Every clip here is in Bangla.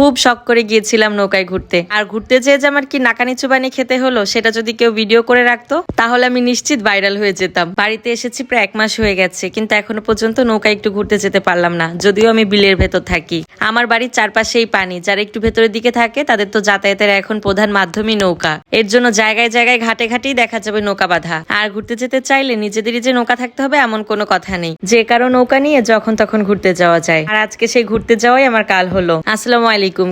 খুব শখ করে গিয়েছিলাম নৌকায় ঘুরতে। আর ঘুরতে যেয়ে যে আমার কি নাকানি চুবানি খেতে হলো, সেটা যদি কেউ ভিডিও করে রাখতো, তাহলে আমি নিশ্চিত ভাইরাল হয়ে যেতাম। বাড়িতে এসেছি প্রায় এক মাস হয়ে গেছে, কিন্তু এখনও পর্যন্ত নৌকায় একটু ঘুরতে যেতে পারলাম না, যদিও আমি বিলের ভেতর থাকি। আমার বাড়ির চারপাশেই পানি, যারা একটু ভেতরের দিকে থাকে, তাদের তো যাতায়াতের এখন প্রধান মাধ্যমই নৌকা। এর জন্য জায়গায় জায়গায় ঘাটে ঘাটেই দেখা যাবে নৌকা বাঁধা। আর ঘুরতে যেতে চাইলে নিজেদেরই যে নৌকা থাকতে হবে, এমন কোনো কথা নেই। যে কারও নৌকা নিয়ে যখন তখন ঘুরতে যাওয়া যায়। আর আজকে সেই ঘুরতে যাওয়াই আমার কাল হলো। আসসালামু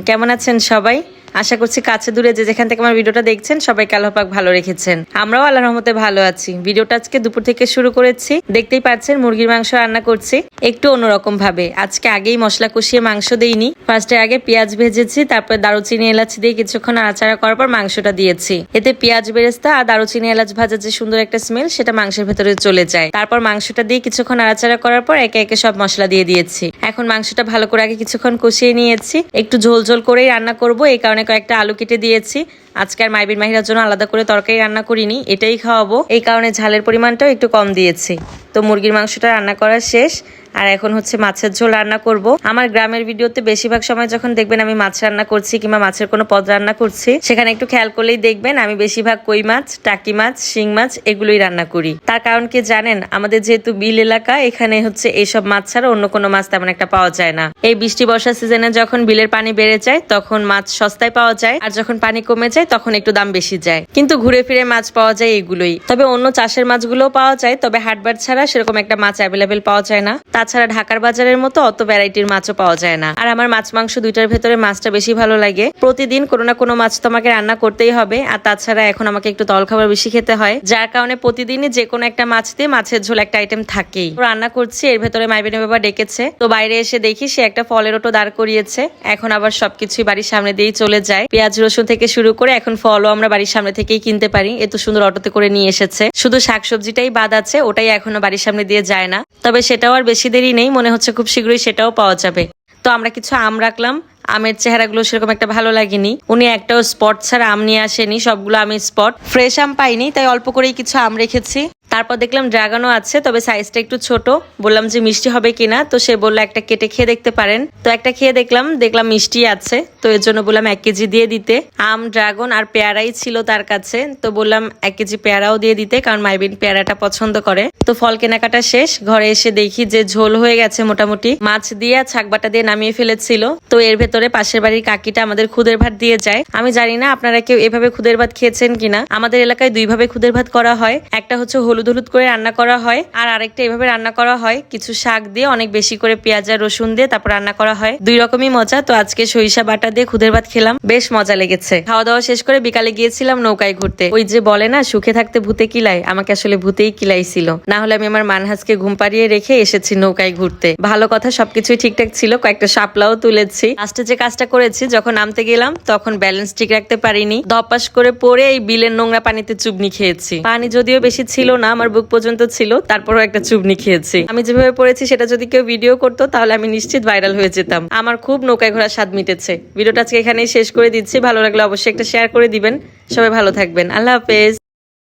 কেমন আছেন সবাই? আশা করছি কাছে দূরে যে যেখান থেকে আমার ভিডিওটা দেখছেন সবাই কালো পাক ভালো রেখেছেন। আমরাও আল্লাহ রহমতে ভালো আছি। ভিডিওটা আজকে দুপুর থেকে শুরু করেছি। দেখতেই পাচ্ছেন মুরগির মাংস রান্না করছি একটু অন্যরকম ভাবে আজকে আগেই মশলা কষিয়ে মাংস দেইনি। ফার্স্টে আগে পেঁয়াজ ভেজেছি, তারপর দারুচিনি এলাচ দিয়ে কিছুক্ষণ আচারা করার পর মাংসটা দিয়েছি। এতে পেঁয়াজ বেরেস্তা আর দারুচিনি এলাচ ভাজার যে সুন্দর একটা স্মেল সেটা মাংসের ভেতরে চলে যায়। তারপর মাংসটা দিয়ে কিছুক্ষণ আড়াচাড়া করার পর একে একে সব মশলা দিয়ে দিয়েছি। এখন মাংসটা ভালো করে আগে কিছুক্ষণ কষিয়ে নিয়েছি। একটু ঝোল ঝোল করেই রান্না করব। এই কারণে কয়েকটা আলু কেটে দিয়েছি। আজকে আর মাইবির মাহিরার জন্য আলাদা করে তরকারি রান্না করিনি, এটাই খাওয়াবো। এই কারণে ঝালের পরিমাণটাও একটু কম দিয়েছি। তো মুরগির মাংসটা রান্না করা শেষ। আর এখন হচ্ছে মাছের ঝোল রান্না করব। আমার গ্রামের ভিডিওতে বেশিরভাগ সময় যখন দেখবেন আমি মাছ রান্না করছি কিংবা মাছের কোনো পদ রান্না করছি, সেখানে একটু খেয়াল করলেই দেখবেন আমি বেশিরভাগ কই মাছ, টাকি মাছ, শিং মাছ এগুলোই রান্না করি। তার কারণ কি জানেন? আমাদের যেহেতু বিল এলাকা, এখানে হচ্ছে এইসব মাছ ছাড়া অন্য কোনো মাছ তেমন একটা পাওয়া যায় না। এই বৃষ্টি বর্ষা সিজনে যখন বিলের পানি বেড়ে যায়, তখন মাছ সস্তায় পাওয়া যায়। আর যখন পানি কমে যায়, তখন একটু দাম বেশি যায়। কিন্তু ঘুরে ফিরে মাছ পাওয়া যায় এগুলোই। তবে অন্য চাষের মাছগুলোও পাওয়া যায়, তবে হাটবার ছাড়া সেরকম একটা মাছ অ্যাভেলেবেল পাওয়া যায় না। তাছাড়া ঢাকার বাজারের মতো অত ভ্যারাইটির মাছও পাওয়া যায় না। আর আমার মাছ মাংস দুইটার ভেতরে মাছটা বেশি ভালো লাগে। প্রতিদিন কোনো না কোনো মাছ তো আমাকে রান্না করতেই হবে। আর তাছাড়া এখন আমাকে একটু তল খাবার বেশি খেতে হয়। যার কারণে প্রতিদিনই যে কোনো একটা মাছ দিয়ে মাছের ঝোল একটা আইটেম থাকেই। রান্না করছি, এর ভেতরে মাইবিনে বাবা ডেকেছে। তো বাইরে এসে দেখি সে একটা ফলের ওটো দাঁড় করিয়েছে। এখন আবার সবকিছুই বাড়ির সামনে দিয়েই চলে যায়। পেঁয়াজ, রসুন থেকে শুরু করে এখন ফলও আমরা বাড়ির সামনে থেকেই কিনতে পারি। এত সুন্দর অটোতে করে নিয়ে এসেছে। শুধু শাকসবজিটাই বাদ আছে, ওটাই এখনও বাড়ির সামনে দিয়ে যায় না। তবে সেটাও আর বেশি দেরি নেই, মনে হচ্ছে খুব শীঘ্রই সেটাও পাওয়া যাবে। তো আমরা কিছু আম রাখলাম। আমের চেহারাগুলো সেরকম একটা ভালো লাগেনি। উনি একটাও স্পট ছাড়া আম নিয়ে আসেনি, সবগুলো আমি স্পট ফ্রেশ আম পাইনি, তাই অল্প করেই কিছু আম রেখেছি। তারপর দেখলাম ড্রাগনও আছে, তবে সাইজটা একটু ছোট। বললাম যে মিষ্টি হবে কিনা, তো সে বলল একটা কেটে খেয়ে দেখতে পারেন। তো একটা খেয়ে দেখলাম দেখলাম মিষ্টি আছে, তো এর জন্য বললাম এক কেজি দিয়ে দিতে। আম, ড্রাগন আর পেয়ারাই ছিল তার কাছে, তো বললাম এক কেজি পেয়ারাও দিয়ে দিতে, কারণ মাইবিন পেয়ারাটা পছন্দ করে। তো ফল কেনাকাটা শেষ, ঘরে এসে দেখি যে ঝোল হয়ে গেছে মোটামুটি। মাছ দিয়ে ছাকবাটা দিয়ে নামিয়ে ফেলেছিল, তো এর ভেতরে পাশের বাড়ির কাকিটা আমাদের খুদের ভাত দিয়ে যায়। আমি জানি না আপনারা কেউ এভাবে খুদের ভাত খেয়েছেন কিনা। আমাদের এলাকায় দুইভাবে খুদের ভাত করা হয়, একটা হচ্ছে হলুদ হলুদ করে রান্না করা হয়। আর আরেকটা এভাবে রান্না করা হয়, কিছু শাক দিয়ে অনেক বেশি করে পেঁয়াজ আর রসুন দিয়ে তারপর রান্না করা হয়। দুই রকমই মজা, তো আজকে সরিষা বাটা দিয়ে খুদের ভাত খেলাম, বেশ মজা লেগেছে। খাওয়া দাওয়া শেষ করে বিকালে গিয়েছিলাম নৌকায় ঘুরতে। ওই যে বলে না, সুখে থাকতে ভূতে কিলাই আমাকে আসলে ভূতেই কিলাইছিল। না হলে আমি আমার মানহাজকে ঘুম পাড়িয়ে রেখে এসেছি নৌকায় ঘুরতে। ভালো কথা, সবকিছুই ঠিকঠাক ছিল, কয়েকটা শাপলাও তুলেছি। লাস্টে যে কাজটা করেছি, যখন নামতে গেলাম, তখন ব্যালেন্স ঠিক রাখতে পারিনি। ধপাস করে পড়ে এই বিলের নোংরা পানিতে চুবনি খেয়েছি। পানি যদিও বেশি ছিল না আমার বুক পর্যন্ত ছিল, তারপরও একটা চুবনি খেয়েছি। আমি যেভাবে পড়েছি সেটা যদি কেউ ভিডিও করতো, তাহলে আমি নিশ্চিত ভাইরাল হয়ে যেতাম। আমার খুব নৌকায় ঘোরার স্বাদ মিটেছে। ভিডিওটা আজকে এখানেই শেষ করে দিচ্ছি। ভালো লাগলে অবশ্যই একটা শেয়ার করে দিবেন। সবাই ভালো থাকবেন। আল্লাহ হাফেজ।